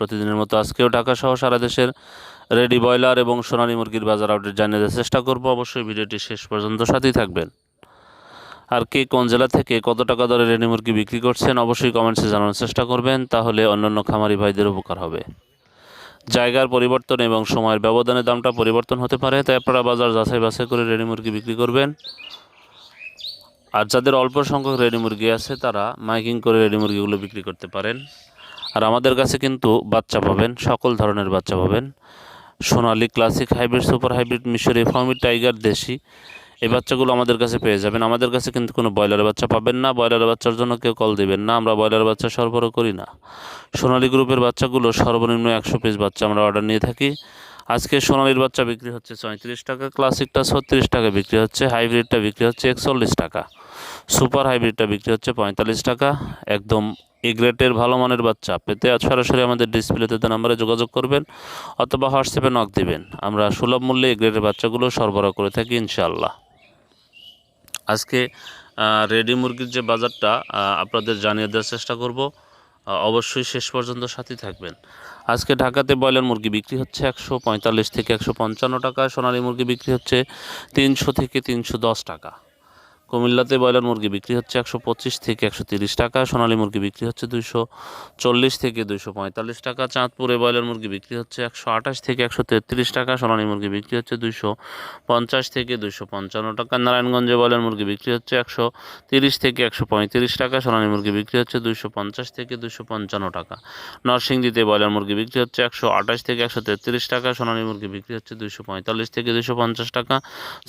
প্রতিদিনের মতো আজকেও ঢাকা সহ সারা দেশের রেডি ব্রয়লার এবং সোনালী মুরগির বাজার আপডেট জানিয়ে দেওয়ার চেষ্টা করব। অবশ্যই ভিডিওটি শেষ পর্যন্ত সাথেই থাকবেন। আর কে কোন জেলা থেকে কত টাকা দরে রেডি মুরগি বিক্রি করছেন অবশ্যই কমেন্টসে জানানোর চেষ্টা করবেন, তাহলে অন্যান্য খামারি ভাইদের উপকার হবে। জায়গার পরিবর্তন এবং সময়ের ব্যবধানে দামটা পরিবর্তন হতে পারে, তাই আপনারা বাজার যাচাই বাছাই করে রেডি মুরগি বিক্রি করবেন। আর যাদের অল্প সংখ্যক রেডি মুরগি আছে, তারা মাইকিং করে রেডি মুরগিগুলো বিক্রি করতে পারেন। আর আমাদের কাছে কিন্তু বাচ্চা পাবেন, সকল ধরনের বাচ্চা পাবেন। Sonali classic hybrid, super hybrid মিশরি ফার্মি টাইগার, দেশি। এই বাচ্চাগুলো আমাদের কাছে পেয়ে যাবেন। আমাদের কাছে কিন্তু কোনো ব্রয়লার বাচ্চা পাবেন না। ব্রয়লার বাচ্চার জন্য কেউ কল দেবেন না। আমরা ব্রয়লার বাচ্চা সরবরাহ করি না। সোনালী গ্রুপের বাচ্চাগুলো সর্বনিম্ন একশো পিস বাচ্চা আমরা অর্ডার নিয়ে থাকি। আজকে সোনালির বাচ্চা বিক্রি হচ্ছে চৌত্রিশ টাকা, ক্লাসিকটা ছত্রিশ টাকা বিক্রি হচ্ছে, হাইব্রিডটা বিক্রি হচ্ছে একচল্লিশ টাকা। সুপার হাইব্রিডটা বিক্রি হচ্ছে পঁয়তাল্লিশ টাকা, একদম এ গ্রেটের ভালো মানের বাচ্চা। পেতে সরাসরি আমাদের ডিসপ্লেতে দেওয়া নাম্বারে যোগাযোগ করবেন অথবা হোয়াটসঅ্যাপে নক দিবেন। আমরা সুলভ মূল্যে এ গ্রেটের বাচ্চাগুলো সরবরাহ করে থাকি ইনশাআল্লাহ। আজকে রেডি মুরগির যে বাজারটা আপনাদের জানিয়ে দেওয়ার চেষ্টা করব। অবশ্যই শেষ পর্যন্ত সাথেই থাকবেন। আজকে ঢাকাতে ব্রয়লার মুরগি বিক্রি হচ্ছে একশো পঁয়তাল্লিশ থেকে একশো পঞ্চান্ন টাকা, সোনালী মুরগি বিক্রি হচ্ছে তিনশো থেকে তিনশো দশ টাকা। কুমিল্লাতে ব্রয়লার মুরগি বিক্রি হচ্ছে একশো পঁচিশ থেকে একশো তিরিশ টাকা, সোনালী মুরগি বিক্রি হচ্ছে দুইশো চল্লিশ থেকে দুইশো পঁয়তাল্লিশ টাকা, চাঁদপুরে ব্রয়লার মুরগি বিক্রি হচ্ছে একশো আঠাশ থেকে একশো তেত্রিশ টাকা, সোনালী মুরগি বিক্রি হচ্ছে দুইশো পঞ্চাশ থেকে দুইশো পঞ্চান্ন টাকা, নারায়ণগঞ্জে ব্রয়লার মুরগি বিক্রি হচ্ছে একশো তিরিশ থেকে একশো পঁয়ত্রিশ টাকা, সোনালী মুরগি বিক্রি হচ্ছে দুইশো পঞ্চাশ থেকে দুইশো পঞ্চান্ন টাকা। নরসিংদীতে ব্রয়লার মুরগি বিক্রি হচ্ছে একশো আঠাশ থেকে একশো তেত্রিশ টাকা, সোনালী মুরগি বিক্রি হচ্ছে দুইশো পঁয়তাল্লিশ থেকে দুইশো পঞ্চাশ টাকা,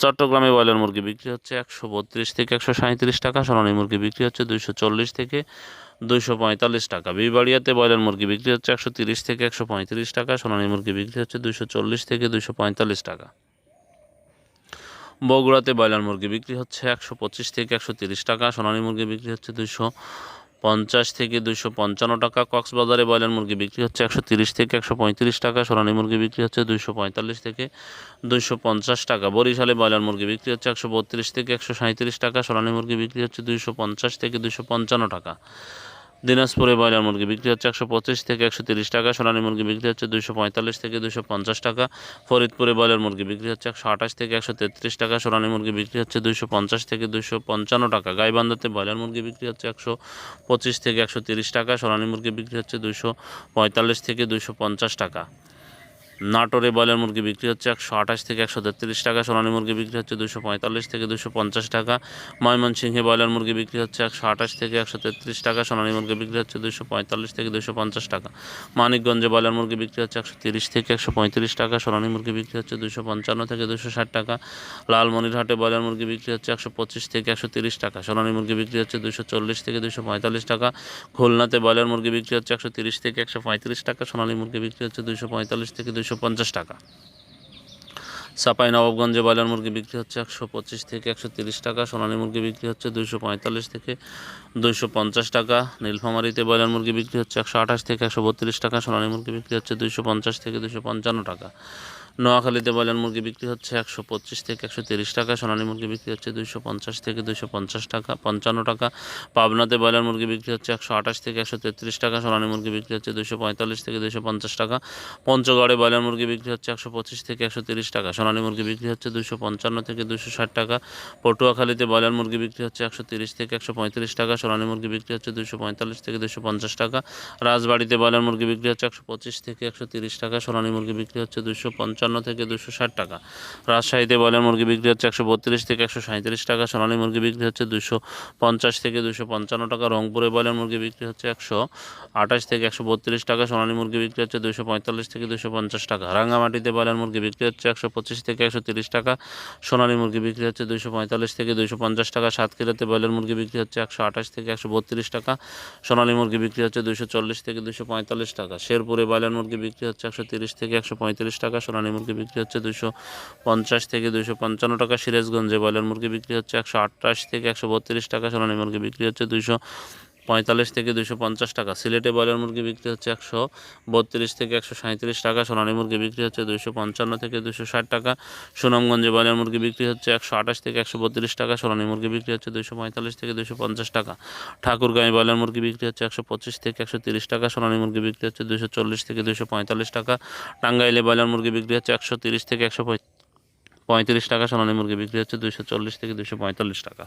চট্টগ্রামে ব্রয়লার মুরগি বিক্রি হচ্ছে একশো বত্রিশ থেকে একশো সাঁত্রিশ টাকা, সোনালী মুরগি বিক্রি হচ্ছে দুইশো চল্লিশ থেকে দুইশো পঁয়তাল্লিশ টাকা। বিবাড়িয়াতে ব্রয়লার মুরগি বিক্রি হচ্ছে একশো তিরিশ থেকে একশো পঁয়ত্রিশ টাকা, সোনালী মুরগি বিক্রি হচ্ছে দুইশো চল্লিশ থেকে দুইশো পঁয়তাল্লিশ টাকা। বগুড়াতে ব্রয়লার মুরগি বিক্রি হচ্ছে একশো পঁচিশ থেকে একশো তিরিশ টাকা, সোনালী মুরগি বিক্রি হচ্ছে দুইশো পঞ্চাশ থেকে দুশো পঞ্চান্ন টাকা কক্সবাজারে ব্রয়লার মুরগি বিক্রি হচ্ছে একশো তিরিশ থেকে একশো পঁয়ত্রিশ টাকা, সোনালী মুরগি বিক্রি হচ্ছে দুশো পঁয়তাল্লিশ থেকে দুশো পঞ্চাশ টাকা, বরিশালে ব্রয়লার মুরগি বিক্রি হচ্ছে একশো বত্রিশ থেকে একশো সাঁত্রিশ টাকা, সোনালী মুরগি বিক্রি হচ্ছে দুশো পঞ্চাশ থেকে দুশো পঞ্চান্ন টাকা। দিনাজপুরে ব্রয়লার মুরগি বিক্রি হচ্ছে একশো পঁচিশ থেকে একশো তিরিশ টাকা, সোনালী মুরগি বিক্রি হচ্ছে দুশো পঁয়তাল্লিশ থেকে দুশো পঞ্চাশ টাকা, ফরিদপুরে ব্রয়লার মুরগি বিক্রি হচ্ছে একশো আঠাশ থেকে একশো তেত্রিশ টাকা, সোনালী মুরগি বিক্রি হচ্ছে দুশো পঞ্চাশ থেকে দুশো পঞ্চান্ন টাকা, গাইবান্ধাতে ব্রয়লার মুরগি বিক্রি হচ্ছে একশো পঁচিশ থেকে একশো তিরিশ টাকা, সোনালী মুরগি বিক্রি হচ্ছে দুশো পঁয়তাল্লিশ থেকে দুশো পঞ্চাশ টাকা। নাটোরে ব্রয়লার মুরগি বিক্রি হচ্ছে একশো আঠাশ থেকে একশো তেত্রিশ টাকা সোনালী মুরগি বিক্রি হচ্ছে দুশো পঁয়তাল্লিশ থেকে দুশো পঞ্চাশ টাকা ময়মনসিংহে ব্রয়লার মুরগি বিক্রি হচ্ছে একশো আঠাশ থেকে একশো তেত্রিশ টাকা সোনালী মুরগি বিক্রি হচ্ছে দুশো পঁয়তাল্লিশ থেকে দুশো পঞ্চাশ টাকা মানিকগঞ্জে ব্রয়লার মুরগি বিক্রি হচ্ছে একশো তিরিশ থেকে একশো পঁয়ত্রিশ টাকা সোনালী মুরগি বিক্রি হচ্ছে দুশো পঞ্চান্ন থেকে দুশো ষাট টাকা লালমনিরহাটে ব্রয়লার মুরগি বিক্রি হচ্ছে একশো পঁচিশ থেকে একশো তিরিশ টাকা সোনালী মুরগি বিক্রি হচ্ছে দুশো চল্লিশ থেকে দুশো পঁয়তাল্লিশ টাকা খুলনাতে ব্রয়লার মুরগি বিক্রি হচ্ছে একশো তিরিশ থেকে একশো পঁয়ত্রিশ টাকা সোনালী মুরগি বিক্রি হচ্ছে দুশো পঁয়তাল্লিশ থেকে দুশো পঞ্চাশ টাকা। চাপাই নবাবগঞ্জে ব্রয়লার মুরগি বিক্রি হচ্ছে একশো পঁচিশ থেকে একশো তিরিশ টাকা, সোনালী মুরগি বিক্রি হচ্ছে দুইশো পঁয়তাল্লিশ থেকে দুইশো পঞ্চাশ টাকা, নীলফামারিতে ব্রয়লার মুরগি বিক্রি হচ্ছে একশো আঠাশ থেকে একশো বত্রিশ টাকা, সোনালী মুরগি বিক্রি হচ্ছে দুইশো পঞ্চাশ থেকে দুইশো পঞ্চান্ন টাকা। নোয়াখালীতে ব্রয়লার মুরগি বিক্রি হচ্ছে একশো পঁচিশ থেকে একশো তিরিশ টাকা সোনালী মুরগি বিক্রি হচ্ছে দুইশো পঞ্চাশ থেকে দুইশো পঞ্চাশ টাকা পঞ্চান্ন টাকা পাবনাতে ব্রয়লার মুরগি বিক্রি হচ্ছে একশো আঠাশ থেকে একশো তেত্রিশ টাকা সোনালী মুরগি বিক্রি হচ্ছে দুইশো পঁয়তাল্লিশ থেকে দুইশো পঞ্চাশ টাকা পঞ্চগড়ে ব্রয়লার মুরগি বিক্রি হচ্ছে একশো পঁচিশ থেকে একশো তিরিশ টাকা সোনালী মুরগি বিক্রি হচ্ছে দুইশো পঞ্চান্ন থেকে দুইশো ষাট টাকা পটুয়াখালীতে ব্রয়লার মুরগি বিক্রি হচ্ছে একশো তিরিশ থেকে একশো পঁয়ত্রিশ টাকা সোনালী মুরগি বিক্রি হচ্ছে দুইশো পঁয়তাল্লিশ থেকে দুইশো পঞ্চাশ টাকা রাজবাড়িতে ব্রয়লার মুরগি বিক্রি হচ্ছে একশো পঁচিশ থেকে একশো তিরিশ টাকা সোনালী মুরগি বিক্রি হচ্ছে দুইশো পঞ্চান্ন থেকে দুইশো ষাট টাকা। রাজশাহীতে ব্রয়লার মুরগি বিক্রি হচ্ছে একশো বত্রিশ থেকে একশো সাঁত্রিশ টাকা, সোনালী মুরগি বিক্রি হচ্ছে দুইশো পঞ্চাশ থেকে দুইশো পঞ্চান্ন টাকা, রংপুরে ব্রয়লার মুরগি বিক্রি হচ্ছে একশো আঠাশ থেকে একশো বত্রিশ টাকা, সোনালী মুরগি বিক্রি হচ্ছে দুইশো পঁয়তাল্লিশ থেকে দুইশো পঞ্চাশ টাকা। রাঙ্গামাটিতে ব্রয়লার মুরগি বিক্রি হচ্ছে একশো পঁচিশ থেকে একশো তিরিশ টাকা, সোনালী মুরগি বিক্রি হচ্ছে দুইশো পঁয়তাল্লিশ থেকে দুইশো পঞ্চাশ টাকা, সাতক্ষীরাতে ব্রয়লার মুরগি বিক্রি হচ্ছে একশো আঠাশ থেকে একশো বত্রিশ টাকা, সোনালী মুরগি বিক্রি হচ্ছে দুইশো চল্লিশ থেকে দুইশো পঁয়তাল্লিশ টাকা, শেরপুরে ব্রয়লার মুরগি বিক্রি হচ্ছে একশো তিরিশ থেকে একশো পঁয়ত্রিশ টাকা, সোনালী মুরগি বিক্রি হচ্ছে দুশো পঞ্চাশ থেকে দুশো পঞ্চান্ন টাকা সিরাজগঞ্জে। ব্রয়লার মুরগি বিক্রি হচ্ছে একশো আটাশ থেকে একশো বত্রিশ টাকা। সোনালী মুরগি বিক্রি হচ্ছে দুশো পঁয়তাল্লিশ থেকে দুশো পঞ্চাশ টাকা। সিলেটে ব্রয়লার মুরগি বিক্রি হচ্ছে একশো বত্রিশ থেকে একশো সাঁত্রিশ টাকা, সোনালী মুরগি বিক্রি হচ্ছে দুশো পঞ্চান্ন থেকে দুশো ষাট টাকা, সুনামগঞ্জে ব্রয়লার মুরগি বিক্রি হচ্ছে একশো আঠাশ থেকে একশো বত্রিশ টাকা, সোনালী মুরগি বিক্রি হচ্ছে দুশো পঁয়তাল্লিশ থেকে দুশো পঞ্চাশ টাকা। ঠাকুরগাঁয়ে ব্রয়লার মুরগি বিক্রি হচ্ছে একশো পঁচিশ থেকে একশো তিরিশ টাকা, সোনালী মুরগি বিক্রি হচ্ছে দুশো চল্লিশ থেকে দুশো পঁয়তাল্লিশ টাকা, টাঙ্গাইলে ব্রয়লার মুরগি বিক্রি হচ্ছে একশো তিরিশ থেকে একশো পঁয়ত্রিশ টাকা, সোনালী মুরগি বিক্রি হচ্ছে দুশো চল্লিশ থেকে দুশো পঁয়তাল্লিশ টাকা।